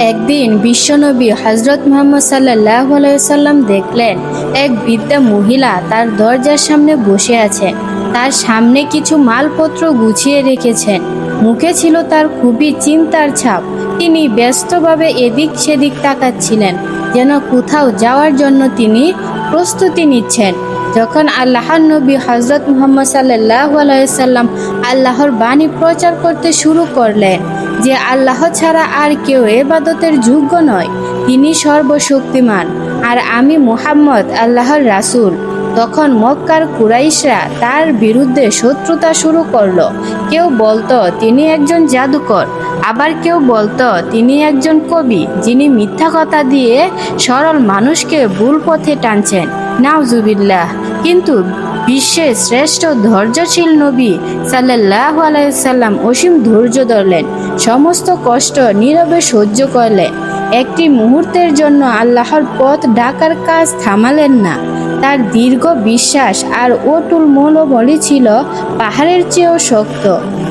একদিন বিশ্বনবী হজরত মোহাম্মদ সাল্লাহ সাল্লাম দেখলেন এক বৃদ্ধা মহিলা তার দরজার সামনে বসে আছেন তার সামনে কিছু মালপত্র গুছিয়ে রেখেছেন। মুখে ছিল তার খুবই চিন্তার ছাপ। তিনি ব্যস্তভাবে এদিক সেদিক তাকাচ্ছিলেন, যেন কোথাও যাওয়ার জন্য তিনি প্রস্তুতি নিচ্ছেন। যখন আল্লাহর নবী হজরত মুহাম্মদ সাল্লাহ সাল্লাম আল্লাহর বাণী প্রচার করতে শুরু করলেন যে আল্লাহ ছাড়া আর কেউ এবাদতের যোগ্য নয়, তিনি সর্বশক্তিমান। আর আমি মুহাম্মদ আল্লাহর রাসূল। তখন মক্কার কুরাইশরা তার বিরুদ্ধে শত্রুতা শুরু করল। কেউ বলতো, তিনি একজন জাদুকর। আবার কেউ বলতো, তিনি একজন কবি, যিনি মিথ্যা কথা দিয়ে সরল মানুষকে ভুল পথে টানছেন। নাউজুবিল্লাহ। কিন্তু বিশ্বের শ্রেষ্ঠ ধৈর্যশীল নবী সাল্লাহ আলাইসাল্লাম অসীম ধৈর্য ধরলেন, সমস্ত কষ্ট নীরবে সহ্য করলেন। একটি মুহূর্তের জন্য আল্লাহর পথ ডাকার কাজ থামালেন না। তার দীর্ঘ বিশ্বাস আর অটুল মনোবলই ছিল পাহাড়ের চেয়েও শক্ত।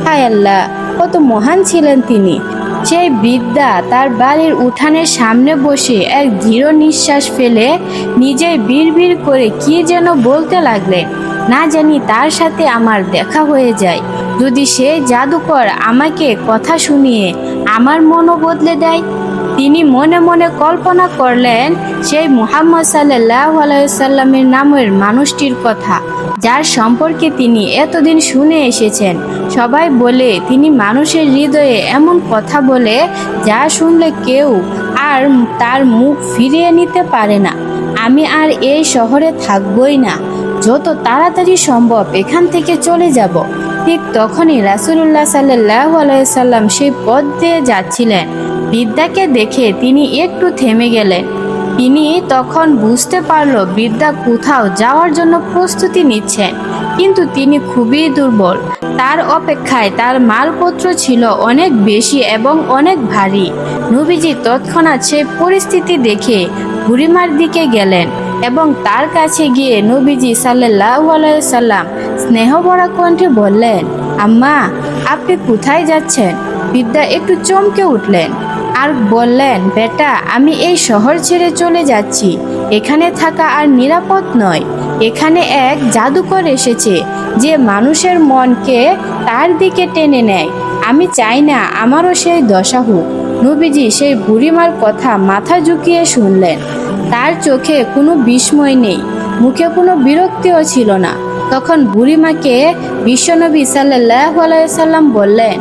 হায় আল্লাহ, কত মহান ছিলেন তিনি। সেই বিদ্যা তার বাড়ির উঠানের সামনে বসে এক দৃঢ় নিঃশ্বাস ফেলে নিজেই বিড়বিড় করে কি যেন বলতে লাগলে। না জানি তার সাথে আমার দেখা হয়ে যায়। যদি সে জাদুকর আমাকে কথা শুনিয়ে আমার মনও বদলে দেয় তিনি মনে মনে কল্পনা করলেন, সেই মুহাম্মদ সাল্লাহ আলাইসাল্লামের নামের মানুষটির কথা, যার সম্পর্কে তিনি এতদিন শুনে এসেছেন। সবাই বলে, তিনি মানুষের হৃদয়ে এমন কথা বলে, যা শুনলে কেউ আর তার মুখ ফিরিয়ে নিতে পারে না। আমি আর এই শহরে থাকবই না। যত তাড়াতাড়ি সম্ভব এখান থেকে চলে যাব। ঠিক তখনই রাসুলুল্লাহ সাল্লাহ আলাইসাল্লাম সেই পথ দিয়ে যাচ্ছিলেন। বিদ্যাকে দেখে তিনি একটু থেমে গেলেন। তিনি তখন বুঝতে পারল বিদ্যা কোথাও যাওয়ার জন্য প্রস্তুতি নিচ্ছেন, কিন্তু তিনি খুবই দুর্বল। তার অপেক্ষায় তার মালপত্র ছিল অনেক বেশি এবং অনেক ভারী। নবীজি তৎক্ষণাৎ সেই পরিস্থিতি দেখে বুড়িমার দিকে গেলেন এবং তার কাছে গিয়ে নবীজি সাল্লাহ সাল্লাম স্নেহ ভরা কণ্ঠে বললেন, আম্মা, আপনি কোথায় যাচ্ছেন? বিদ্যা একটু চমকে উঠলেন। আর বললেন, বেটা, আমি এই শহর ছেড়ে চলে যাচ্ছি। এখানে থাকা আর নিরাপদ নয়। এখানে এক জাদুকর এসেছে, যে মানুষের মনকে তার দিকে টেনে নেয়। আমি চাই না আমারও সেই দশা হোক। নবীজি সেই বুড়িমার কথা মাথা ঝুঁকিয়ে শুনলেন। তার চোখে কোনো বিস্ময় নেই, মুখে কোনো বিরক্তিও ছিল না। তখন বুড়িমাকে বিশ্বনবী সাল্লাহ সাল্লাম বললেন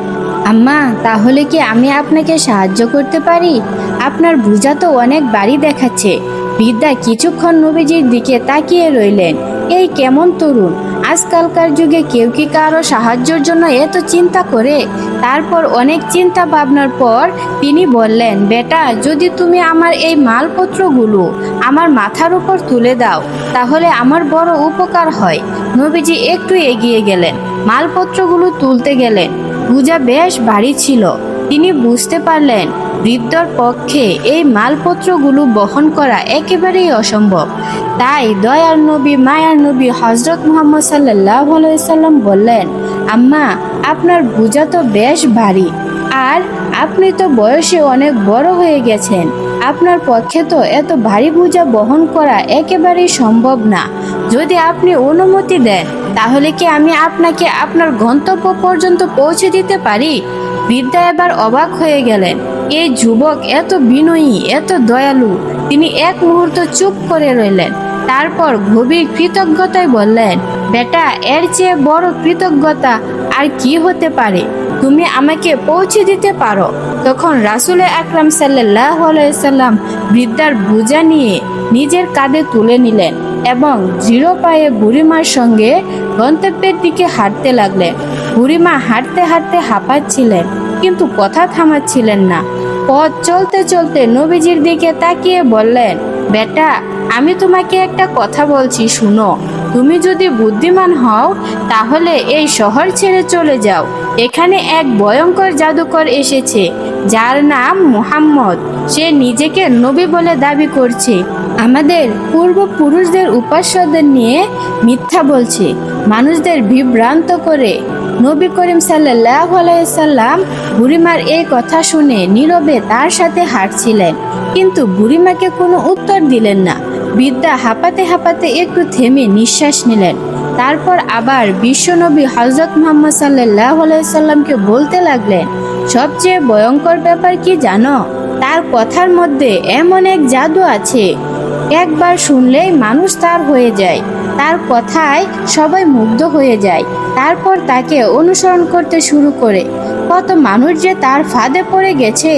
আম্মা, তাহলে কি আমি আপনাকে সাহায্য করতে পারি? আপনার বুঝা তো অনেক বাড়ি দেখাচ্ছে। বিদ্যা কিছুক্ষণ নবীজির দিকে তাকিয়ে রইলেন। এই কেমন তরুণ? আজকালকার যুগে কেউ কি কারও সাহায্যের জন্য এত চিন্তা করে? তারপর অনেক চিন্তা ভাবনার পর তিনি বললেন, বেটা, যদি তুমি আমার এই মালপত্রগুলো আমার মাথার উপর তুলে দাও, তাহলে আমার বড় উপকার হয়। নবীজি একটু এগিয়ে গেলেন। মালপত্রগুলো তুলতে গেলেন। পূজা বেশ ভারী ছিল। তিনি বুঝতে পারলেন, বৃদ্ধর পক্ষে এই মালপত্রগুলো বহন করা একেবারেই অসম্ভব। তাই দয়ার নবী মায়ার নবী হজরত মুহাম্মদ সাল্লাহ সাল্লাম বললেন, আম্মা, আপনার বোঝা তো বেশ ভারী। আর আপনি তো বয়সে অনেক বড় হয়ে গেছেন। আপনার পক্ষে তো এত ভারী বোঝা বহন করা একেবারেই সম্ভব না। যদি আপনি অনুমতি দেন, তাহলে কি আমি আপনাকে আপনার গন্তব্য পর্যন্ত পৌঁছে দিতে পারি? বিদ্যা এবার অবাক হয়ে গেলেন। এই যুবক এত বিনয়ী, এত দয়ালু। তিনি এক মুহূর্ত চুপ করে রইলেন। তারপর গভীর কৃতজ্ঞতায় বললেন, বেটা, এর চেয়ে বড় কৃতজ্ঞতা আর কি হতে পারে? তুমি আমাকে পৌঁছে দিতে পারো। তখন রাসুল আকরাম সাল্লাহ সাল্লাম বৃদ্ধার বোঝা নিয়ে নিজের কাঁধে তুলে নিলেন এবং দৃঢ় পায়ে বুড়িমার সঙ্গে গন্তব্যের দিকে হাঁটতে লাগলেন। বুড়িমা হাঁটতে হাঁটতে হাঁপাচ্ছিলেন, কিন্তু কথা থামাচ্ছিলেন না। পথ চলতে চলতে নবীজির দিকে তাকিয়ে বললেন, বেটা, আমি তোমাকে একটা কথা বলছি, শুনো। তুমি যদি বুদ্ধিমান হও, তাহলে এই শহর ছেড়ে চলে যাও। এখানে এক ভয়ঙ্কর জাদুকর এসেছে, যার নাম মুহাম্মদ। সে নিজেকে নবী বলে দাবি করছে। আমাদের পূর্বপুরুষদের উপাস্যদের নিয়ে মিথ্যা বলছে। মানুষদের বিভ্রান্ত করে। নবী করিম সাল্লাহ আলাইসাল্লাম বুড়িমার এই কথা শুনে নীরবে তার সাথে হাঁটছিলেন। কিন্তু বুড়িমাকে কোনো উত্তর দিলেন না। বিদ্যা হাঁপাতে হাঁপাতে একটু থেমে নিঃশ্বাস নিলেন। তারপর আবার বিশ্বনবী হজরত মোহাম্মদ সাল্লাহ আলাইসাল্লামকে বলতে লাগলেন, সবচেয়ে ভয়ঙ্কর ব্যাপার কি জানো? তার কথার মধ্যে এমন এক জাদু আছে। একবার শুনলেই মানুষ তার হয়ে যায়, তার কথায় সবাই মুগ্ধ হয়ে যায়। তারপর তাকে অনুসরণ করতে শুরু করে। কত মানুষ যে তার ফাঁদে পড়ে গেছে।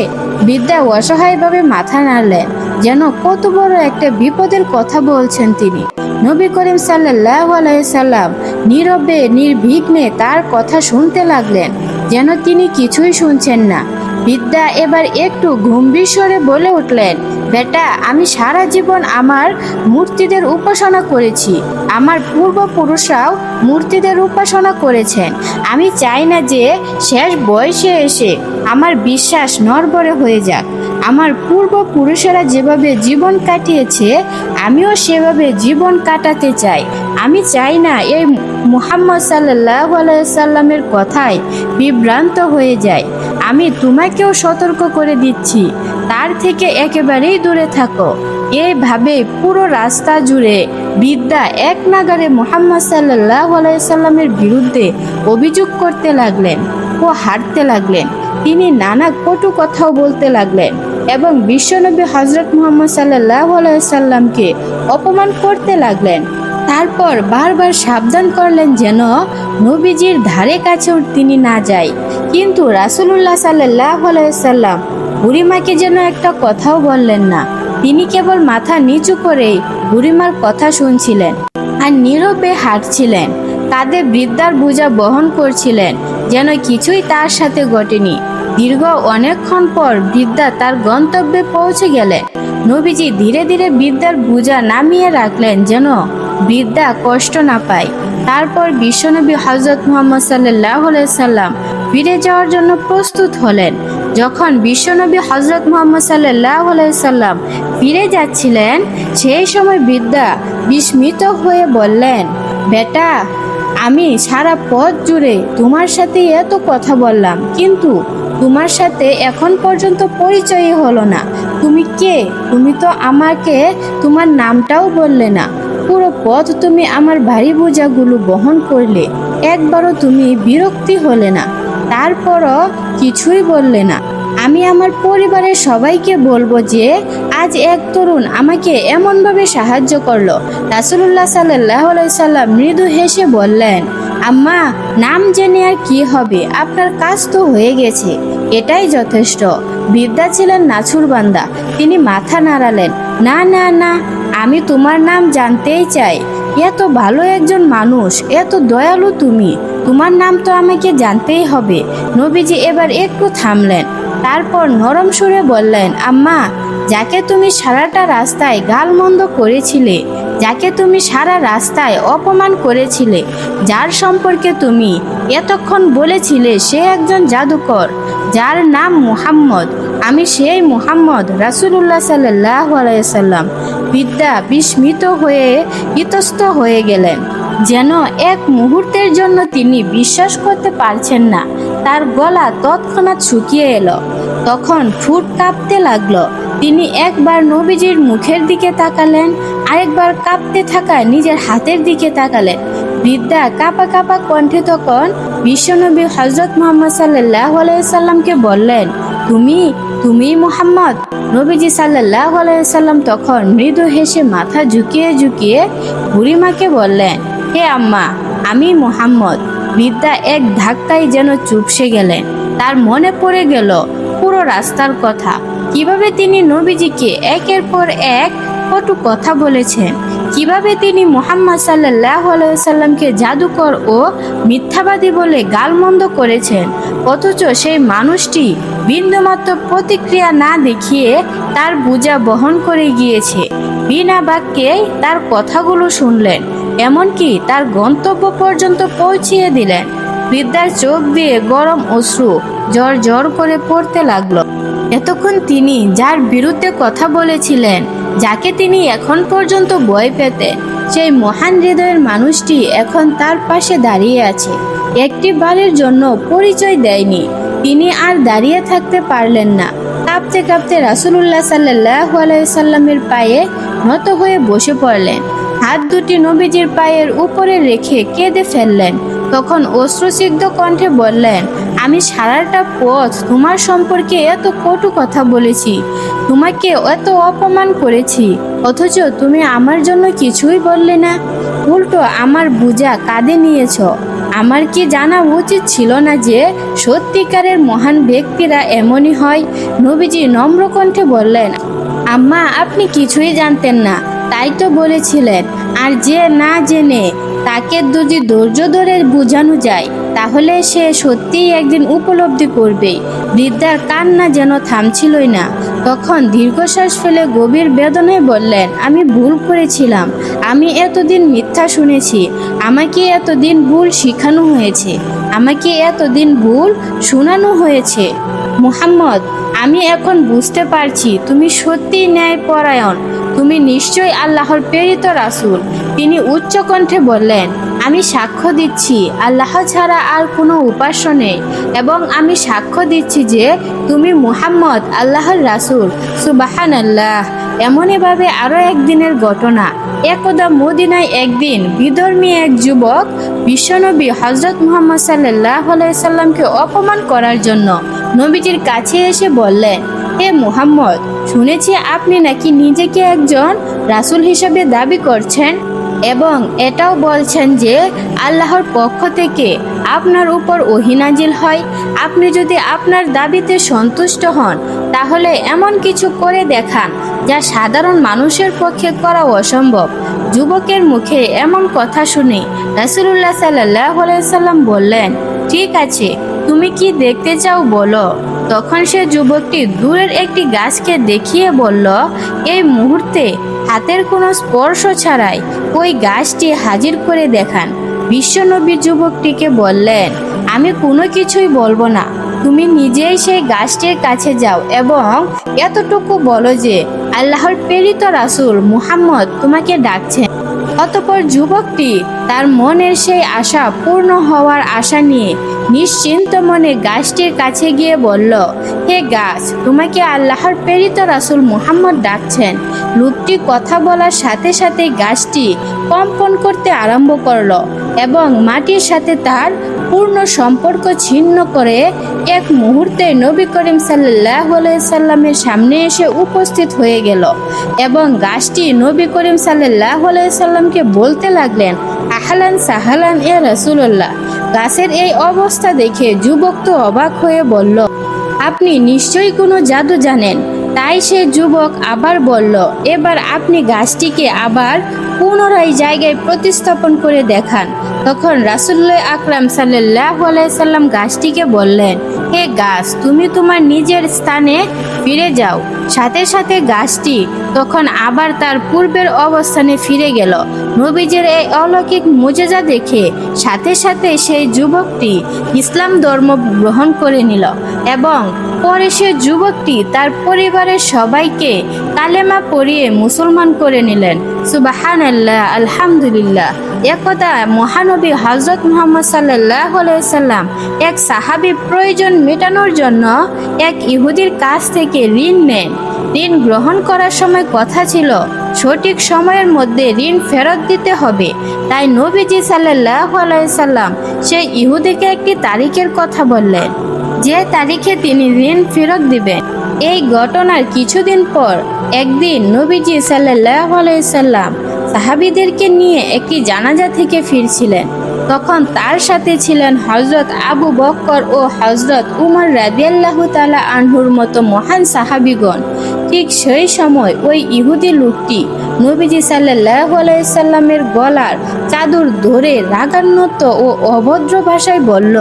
বিদ্যা অসহায়ভাবে মাথা নাড়লেন। যেন কত বড় একটা বিপদের কথা বলছেন তিনি। নবী করিম সাল্লাহ আলাইসাল্লাম নীরবে, নির্বিঘ্নে তার কথা শুনতে লাগলেন, যেন তিনি কিছুই শুনছেন না। বিদ্যা এবার একটু গম্ভীর স্বরে বলে উঠলেন, বেটা, আমি সারা জীবন আমার মূর্তিদের উপাসনা করেছি। আমার পূর্বপুরুষরাও মূর্তিদের উপাসনা করেছেন। আমি চাই না যে শেষ বয়সে এসে আমার বিশ্বাস নরবরে হয়ে যাক। আমার পূর্বপুরুষেরা যেভাবে জীবন কাটিয়েছে, আমিও সেভাবে জীবন কাটাতে চাই। আমি চাই না এই মুহাম্মদ সাল্লাহ সাল্লামের কথায় বিভ্রান্ত হয়ে যায়। আমি তোমাকেও সতর্ক করে দিচ্ছি। তার থেকে একেবারেই দূরে থাকো। এইভাবে পুরো রাস্তা জুড়ে বিদ্যা এক নাগারে মোহাম্মদ সাল্লাহ সাল্লামের বিরুদ্ধে অভিযোগ করতে লাগলেন ও হাঁটতে লাগলেন। তিনি নানা কটু কথাও বলতে লাগলেন। এবং বিশ্বনবী হজরত মোহাম্মদ সাল্লাহ সাল্লামকে অপমান করতে লাগলেন। তারপর বারবার সাবধান করলেন যেন নবীজির ধারে কাছেও তিনি না যায়। কিন্তু রাসুলুল্লাহ সাল্লাহ সাল্লাম বুড়িমাকে যেন একটা কথাও বললেন না। তিনি কেবল মাথা নিচু করেই বুড়িমার কথা শুনছিলেন আর নীরবে হাঁটছিলেন। কাঁধে বৃদ্ধার বোঝা বহন করছিলেন যেন কিছুই তার সাথে ঘটেনি। দীর্ঘ অনেকক্ষণ পর বৃদ্ধা তার গন্তব্যে পৌঁছে গেলেন নবীজি ধীরে ধীরে বৃদ্ধার বোঝা নামিয়ে রাখলেন যেন বৃদ্ধা কষ্ট না পায়। তারপর বিশ্বনবী হজরত মোহাম্মদ সাল্লাহ সাল্লাম ফিরে যাওয়ার জন্য প্রস্তুত হলেন। যখন বিশ্বনবী হজরত মোহাম্মদ সাল্লাহ সাল্লাম ফিরে যাচ্ছিলেন, সেই সময় বৃদ্ধা বিস্মিত হয়ে বললেন, বেটা, আমি সারা পথ জুড়ে তোমার সাথে এত কথা বললাম, কিন্তু তোমার সাথে এখন পর্যন্ত পরিচয় হলো না। তুমি কে? তুমি তো আমাকে তোমার নামটাও বললে না। পুরো পথ তুমি আমার ভারী বোঝাগুলো বহন করলে। একবারও তুমি বিরক্তি হলে না। তারপরও কিছুই বললে না। আমি আমার পরিবারের সবাইকে বলব যে, আজ এক তরুণ আমাকে এমনভাবে সাহায্য করল। রাসুল্লাহ সাল্লাহ সাল্লাম মৃদু হেসে বললেন, আম্মা, নাম জেনে আর কি হবে? আপনার কাজ তো হয়ে গেছে। এটাই যথেষ্ট। বিদ্যা ছিলেন নাছুর বান্দা। তিনি মাথা নাড়ালেন, না না না, আমি তোমার নাম জানতেই চাই। এত ভালো একজন মানুষ, এত দয়ালু তুমি। তোমার নাম তো আমাকে জানতেই হবে। নবীজি এবার একটু থামলেন। তারপর নরম সুরে বললেন, আম্মা, যাকে তুমি সারাটা রাস্তায় গালমন্দ করেছিলে, যাকে তুমি সারা রাস্তায় অপমান করেছিলে, যার সম্পর্কে তুমি এতক্ষণ বলেছিলে সে একজন জাদুকর, যার নাম মুহাম্মদ। আমি সেই মুহাম্মদ রাসুলুল্লাহ সাল্লাহ আলাইসাল্লাম বিদ্যা বিস্মিত হয়ে ইতস্ত হয়ে গেলেন। যেন এক মুহূর্তের জন্য তিনি বিশ্বাস করতে পারছেন না। তার গলা তৎক্ষণাৎ শুকিয়ে এলো। তখন ঠুট কাঁপতে লাগল। তিনি একবার নবীজির মুখের দিকে তাকালেন, আরেকবার কাঁপতে থাকা নিজের হাতের দিকে তাকালেন। বৃদ্ধা কাপা কাপা কণ্ঠে তখন বিশ্বনবী হজরত মোহাম্মদ সাল্লাহ আলাইসাল্লামকে বললেন, তুমি তুমি মোহাম্মদ? নবীজি সাল্লাহ আলাইসাল্লাম তখন মৃদু হেসে মাথা ঝুঁকিয়ে ঝুঁকিয়ে বুড়িমাকে বললেন, হে আম্মা, আমি মোহাম্মদ। বিদ্যা এক ধাক্কায় যেন চুপসে গেলেন। তার মনে পড়ে গেল পুরো রাস্তার কথা। কীভাবে তিনি নবীজিকে একের পর এক কটু কথা বলেছেন? কীভাবে তিনি মোহাম্মদ সাল্লাহ সাল্লামকে জাদুকর ও মিথ্যাবাদী বলে গালমন্দ করেছেন? অথচ সেই মানুষটি বিন্দুমাত্র প্রতিক্রিয়া না দেখিয়ে তার বোঝা বহন করে গিয়েছে। বিনা বাক্যে তার কথাগুলো শুনলেন। এমনকি তার গন্তব্য পর্যন্ত পৌঁছিয়ে দিলেন বৃদ্ধার চোখ দিয়ে গরম অশ্রু জ্বর জ্বর করে পড়তে লাগল। এতক্ষণ তিনি যার বিরুদ্ধে কথা বলেছিলেন, যাকে তিনি এখন পর্যন্ত ভয় পেতে, সেই মহান হৃদয়ের মানুষটি এখন তার পাশে দাঁড়িয়ে আছে। একটি বারের জন্য পরিচয় দেয়নি। তিনি আর দাঁড়িয়ে থাকতে পারলেন না। কাঁপতে কাঁপতে রাসুলুল্লাহ সাল্লাহ আলাইসাল্লামের পায়ে নত হয়ে বসে পড়লেন। হাত দুটি নবীজির পায়ের উপরে রেখে কেঁদে ফেললেন। তখন অশ্রুসিগ্ধ কণ্ঠে বললেন, আমি সারাটা পথ তোমার সম্পর্কে এত কটু কথা বলেছি। তোমাকে এত অপমান করেছি। অথচ তুমি আমার জন্য কিছুই বললে না। উল্টো আমার বুঝা কাঁধে নিয়েছ। আমার কি জানা উচিত ছিল না যে সত্যিকারের মহান ব্যক্তিরা এমনই হয়? নবীজি নম্র কণ্ঠে বললেন, আম্মা, আপনি কিছুই জানতেন না। তাই তো বলেছিলেন, আর যে না জেনে তাকে যদি ধৈর্য ধরে বোঝানো যায়, তাহলে সে সত্যিই একদিন উপলব্ধি করবে। বৃদ্ধার কান্না যেন থামছিলই না। তখন দীর্ঘশ্বাস ফেলে গভীর বেদনায় বললেন, আমি ভুল করেছিলাম। আমি এতদিন মিথ্যা শুনেছি। আমাকে এতদিন ভুল শিখানো হয়েছে। আমাকে এতদিন ভুল শোনানো হয়েছে। মুহাম্মদ, আমি এখন বুঝতে পারছি তুমি সত্যিই ন্যায়পরায়ণ। তুমি নিশ্চয়ই আল্লাহর প্রেরিত রাসূল। তিনি উচ্চ কণ্ঠে বললেন, আমি সাক্ষ্য দিচ্ছি, আল্লাহ ছাড়া আর কোনো উপাস্য নেই। এবং আমি সাক্ষ্য দিচ্ছি যে তুমি মুহাম্মদ, আল্লাহর রাসূল। সুবাহান আল্লাহ এমনইভাবে আরও একদিনের ঘটনা। একদা মদিনায় একদিন বিধর্মী এক যুবক বিশ্বনবী হজরত মুহাম্মদ সাল্লাহ সাল্লামকে অপমান করার জন্য নবীজির কাছে এসে বললেন, হে মুহাম্মদ, শুনেছি আপনি নাকি নিজেকে একজন রাসূল হিসেবে দাবি করছেন এবং এটাও বলছেন যে আল্লাহর পক্ষ থেকে আপনার উপর ওহিনাজিল হয়। আপনি যদি আপনার দাবিতে সন্তুষ্ট হন, তাহলে এমন কিছু করে দেখান যা সাধারণ মানুষের পক্ষে করা অসম্ভব। যুবকের মুখে এমন কথা শুনে রাসুলুল্লাহ সাল্লাহ সাল্লাম বললেন, ঠিক আছে, তুমি কি দেখতে চাও বলো? তখন সে যুবকটি দূরের একটি গাছকে দেখিয়ে বলল, এই মুহূর্তে হাতের কোনো স্পর্শ ছাড়াই ওই গাছটি হাজির করে দেখান। বিশ্বনবী যুবকটিকে বললেন, আমি কোনো কিছুই বলব না। তুমি নিজেই সেই গাছটির কাছে যাও এবং এতটুকু বলো যে আল্লাহর প্রেরিত রাসূল মুহাম্মদ তোমাকে ডাকছেন। অতপর যুবকটি তার মনের সেই আশা পূর্ণ হওয়ার আশা নিয়ে নিশ্চিন্ত মনে গাছটির কাছে গিয়ে বলল, হে গাছ, তোমাকে আল্লাহর প্রেরিত রাসূল মুহাম্মদ ডাকছেন। লোকটি কথা বলার সাথে সাথে গাছটি কম্পন করতে আরম্ভ করল এবং মাটির সাথে তার পূর্ণ সম্পর্ক ছিন্ন করে এক মুহূর্তে নবী করিম সাল্লাহ সাল্লামের সামনে এসে উপস্থিত হয়ে গেল এবং গাছটি নবী করিম সাল্লাহ সাল্লামকে বলতে লাগলেন, আহলান সাহালান এ রসুল্লাহ গাছের এই অবস্থা দেখে যুবক তো অবাক হয়ে বলল, আপনি নিশ্চয়ই কোনো জাদু জানেন? তাই সে যুবক আবার বলল, এবার আপনি গাছটিকে আবার পুনরায় জায়গায় প্রতিস্থাপন করে দেখান। তখন রাসুল্লাহ আকরাম সাল্লাহ সাল্লাম গাছটিকে বললেন, হে গাছ, তুমি তোমার নিজের স্থানে ফিরে যাও। সাথে সাথে গাছটি তখন আবার তার পূর্বের অবস্থানে ফিরে গেল। নবীজের এই অলৌকিক মুজেজা দেখে সাথে সাথে সেই যুবকটি ইসলাম ধর্ম গ্রহণ করে নিল এবং পরে সে যুবকটি তার পরিবারের সবাইকে কালেমা পড়িয়ে মুসলমান করে নিলেন। সুবাহান আল্লাহ আলহামদুলিল্লাহ। একদা মহানবী হজরত মুহাম্মদ সাল্লাহ সাল্লাম এক সাহাবি প্রয়োজন মেটানোর জন্য এক ইহুদির কাছ থেকে ঋণ নেন। ঋণ গ্রহণ করার সময় কথা ছিল, সঠিক সময়ের মধ্যে ঋণ ফেরত দিতে হবে। তাই নবীজি সাল্লাহ সাল্লাম সেই ইহুদিকে একটি তারিখের কথা বললেন, যে তারিখে তিনি ঋণ ফেরত দিবেন। এই ঘটনার কিছুদিন পর একদিন নবীজি সাল্লাহ আলাইসাল্লাম সাহাবিদেরকে নিয়ে একটি জানাজা থেকে ফিরছিলেন। তখন তার সাথে ছিলেন হজরত আবু বক্কর ও হজরত উমর রাদিয়াল্লাহ তালা আনহুর মতো মহান সাহাবিগণ। ঠিক সেই সময় ওই ইহুদি লোকটি নবীজি সাল্লাহ সাল্লামের গলার চাদর ধরে রাগান্বিত ও অভদ্র ভাষায় বলল,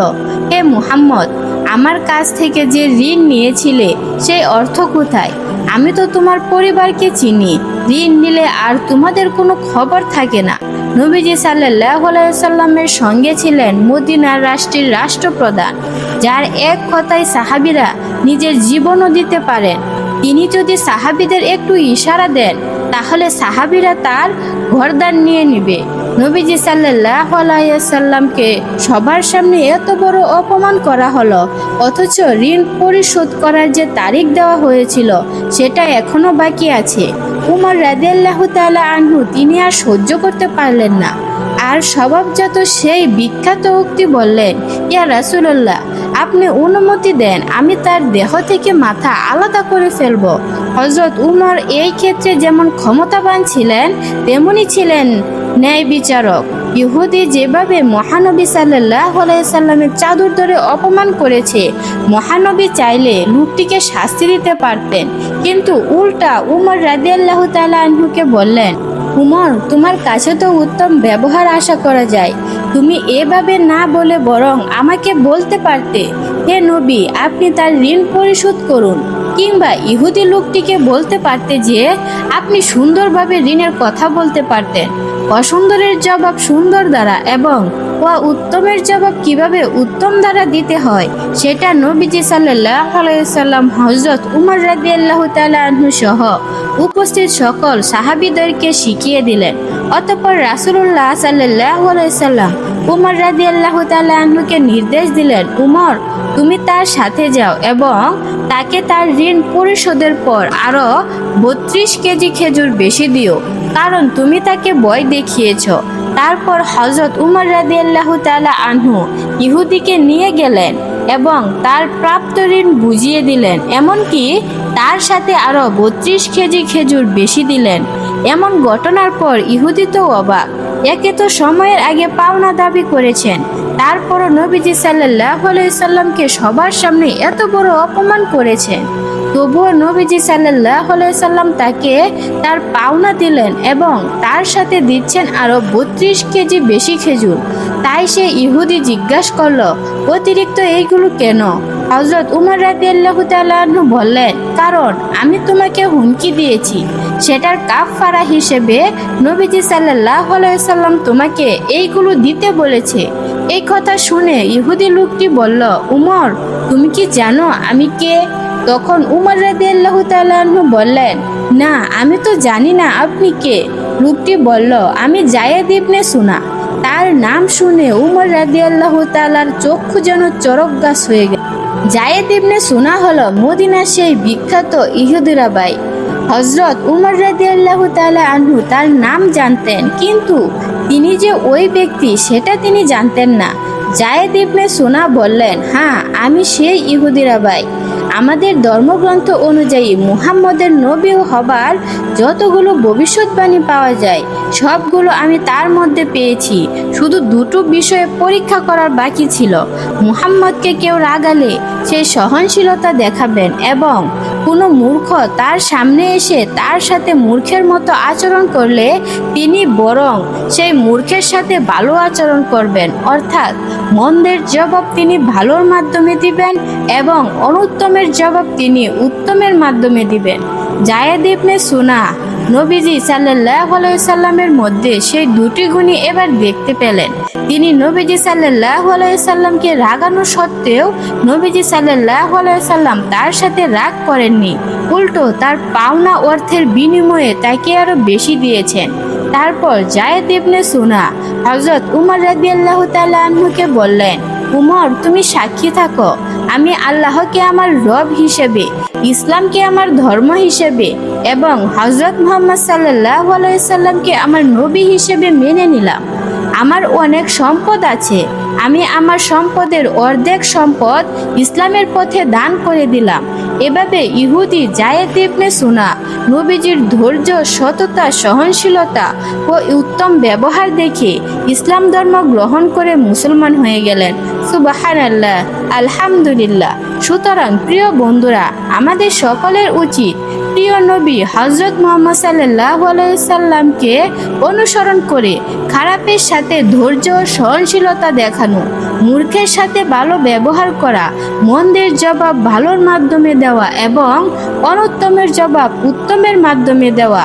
হে মুহাম্মদ, আমার কাছ থেকে যে ঋণ নিয়েছিলে, সেই অর্থ কোথায়? আমি তো তোমার পরিবারকে চিনি। ঋণ নিলে আর তোমাদের কোনো খবর থাকে না। নবীজি সাল্লাহ সাল্লামের সঙ্গে ছিলেন মদিনার রাষ্ট্রের রাষ্ট্রপ্রধান, যার এক কথায় সাহাবিরা নিজের জীবনও দিতে পারেন। তিনি যদি সাহাবিদের একটু ইশারা দেন, তাহলে সাহাবিরা তার ঘরদান নিয়ে নিবে। নবীজি সাল্লাহ সাল্লামকে সবার সামনে এত বড় অপমান করা হলো, অথচ ঋণ পরিশোধ করার যে তারিখ দেওয়া হয়েছিল সেটা এখনও বাকি আছে। উমর রাদিয়াল্লাহু তাআলা আনহু তিনি আর সহ্য করতে পারলেন না। আর স্বভাবজাত সেই বিখ্যাত উক্তি বললেন, ইয়া রাসূলুল্লাহ, আপনি অনুমতি দেন, আমি তার দেহ থেকে মাথা আলাদা করে ফেলব। হজরত উমর এই ক্ষেত্রে যেমন ক্ষমতাবান ছিলেন, তেমনি ছিলেন ন্যায় বিচারক। ইহুদি যেভাবে মহানবী সাল্লাহ সাল্লামের চাদর ধরে অপমান করেছে, মহানবী চাইলে লোকটিকে শাস্তি দিতে পারতেন। কিন্তু উল্টা উমর রাদিয়াল্লাহু তাআলা আনহুকে বললেন, উমর, তোমার কাছে তো উত্তম ব্যবহার আশা করা যায়। তুমি এভাবে না বলে বরং আমাকে বলতে পারতে। হে নবী, আপনি তার ঋণ পরিশোধ করুন। কিংবা ইহুদি লোকটিকে বলতে পারতে যে, আপনি সুন্দরভাবে ঋণের কথা বলতে পারতেন। অসুন্দরের জবাব সুন্দর দ্বারা এবং ও উত্তমের জবাব কীভাবে উত্তম দ্বারা দিতে হয়, সেটা নবীজি সাল্লাম হজরত উমর রাদি আল্লাহ আনহু সহ উপস্থিত সকল সাহাবিদেরকে শিখিয়ে দিলেন। অতঃপর রাসুল্লাহ সাল্লাহ উমর রাদি আল্লাহ আনহুকে নির্দেশ দিলেন, উমর, তুমি তার সাথে যাও এবং তাকে তার ঋণ পরিশোধের পর আরও বত্রিশ কেজি খেজুর বেশি দিও, কারণ তুমি তাকে ভয় দেখিয়েছ। তারপর হজরত উমর রাদিয়াল্লাহু তাআলা আনহু ইহুদিকে নিয়ে গেলেন এবং তার প্রাপ্ত ঋণ বুঝিয়ে দিলেন, এমনকি তার সাথে আরও বত্রিশ কেজি খেজুর বেশি দিলেন। এমন ঘটনার পর ইহুদি তো অবাক। একে তো সময়ের আগে পাওনা দাবি করেছেন। তারপরও নবীজি সাল্লাহ সাল্লামকে সবার সামনে এত বড় অপমান করেছেন। তবুও নবীজি সাল্লাহ সাল্লাম তাকে তার পাওনা দিলেন এবং তার সাথে দিচ্ছেন আরও বত্রিশ কেজি বেশি খেজুর। তাই সে ইহুদি জিজ্ঞাসা করল, অতিরিক্ত এইগুলো কেন? হজরত উমর রাজি আল্লাহ তালু বললেন, কারণ আমি তোমাকে হুমকি দিয়েছি। সেটার কাফফারা হিসেবে নবীজি সাল্লাহ সাল্লাম তোমাকে এইগুলো দিতে বলেছে। এই কথা শুনে ইহুদি লোকটি বলল, উমর, তুমি কি জানো আমি কে? তখন উমর রাদিয়াল্লাহু তাআলা বললেন, না, আমি তো জানি না আপনি কে। লোকটি বলল, আমি জায়েদ ইবনে সুনা। তার নাম শুনে উমর রাদিয়াল্লাহু তাআলার চক্ষু যেন চরক গাছ হয়ে গেল। জায়েদ ইবনে সুনা হল মদিনার সেই বিখ্যাত ইহুদিরা বাই হজরত উমর রাজিয়াল্লাহ তালা আনহু তার নাম জানতেন, কিন্তু তিনি যে ওই ব্যক্তি সেটা তিনি জানতেন না। জায়েদ ইবনে সোনা বললেন হ্যাঁ আমি সেই ইহুদিরা ভাই আমাদের ধর্মগ্রন্থ অনুযায়ী মুহাম্মদের নবী হবার যতগুলো ভবিষ্যৎবাণী পাওয়া যায়, সবগুলো আমি তার মধ্যে পেয়েছি। শুধু দুটো বিষয়ে পরীক্ষা করার বাকি ছিল। মুহাম্মদকে কেউ রাগালে সেই সহনশীলতা দেখাবেন এবং কোনো মূর্খ তার সামনে এসে তার সাথে মূর্খের মতো আচরণ করলে তিনি বরং সেই মূর্খের সাথে ভালো আচরণ করবেন। অর্থাৎ মন্দের জবাব তিনি ভালোর মাধ্যমে দিবেন এবং অনুত্তমের জবাব তিনি উত্তমের মাধ্যমে দিবেন। জায়েদ ইবনে সুনা নবীজি সাল্লাহ সাল্লামের মধ্যে সেই দুটি গুণই এবার দেখতে পেলেন। তিনি নবীজি সাল্লাহ সাল্লামকে রাগানো সত্ত্বেও নবীজি সাল্লাহ সাল্লাম তার সাথে রাগ করেননি। উল্টো তার পাওনা অর্থের বিনিময়ে তাকে আরও বেশি দিয়েছেন। তারপর জায়েদ ইবনে সুনা হজরত উমর রাদিয়াল্লাহু তাআলা আনহুকে বললেন উমর, তুমি সাক্ষী থাকো। আমি আল্লাহকে আমার রব হিসেবে, ইসলামকে আমার ধর্ম হিসেবে এবং হজরত মোহাম্মদ সাল্লাহ আলাইসাল্লামকে আমার নবী হিসেবে মেনে নিলাম। আমার অনেক সম্পদ আছে। আমি আমার সম্পদের অর্ধেক সম্পদ ইসলামের পথে দান করে দিলাম। এভাবে ইহুদি জায়েদ ইবনে সুনা, নবীজির ধৈর্য, সততা, সহনশীলতা ও উত্তম ব্যবহার দেখে ইসলাম ধর্ম গ্রহণ করে মুসলমান হয়ে গেলেন। সুবাহান আল্লাহ আলহামদুলিল্লাহ। সুতরাং প্রিয় বন্ধুরা, আমাদের সকলের উচিত প্রিয় নবী হজরত মোহাম্মদ সাল্লাহ সাল্লামকে অনুসরণ করে খারাপের সাথে ধৈর্য ও সহনশীলতা দেখানো, মূর্খের সাথে ভালো ব্যবহার করা, মন্দের জবাব ভালোর মাধ্যমে দেওয়া এবং অনুত্তমের জবাব উত্তমের মাধ্যমে দেওয়া।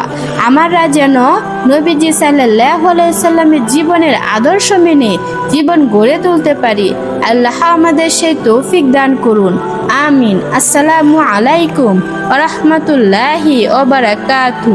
আমারা যেন নবীজি সাল্লাহ আলাইসাল্লামের জীবনের আদর্শ মেনে জীবন গড়ে তুলতে পারি। আল্লাহ আমাদের সেই তৌফিক দান করুন। আমিন। আসসালামু আলাইকুম রহমতুল্লাহি ওবারাকাতু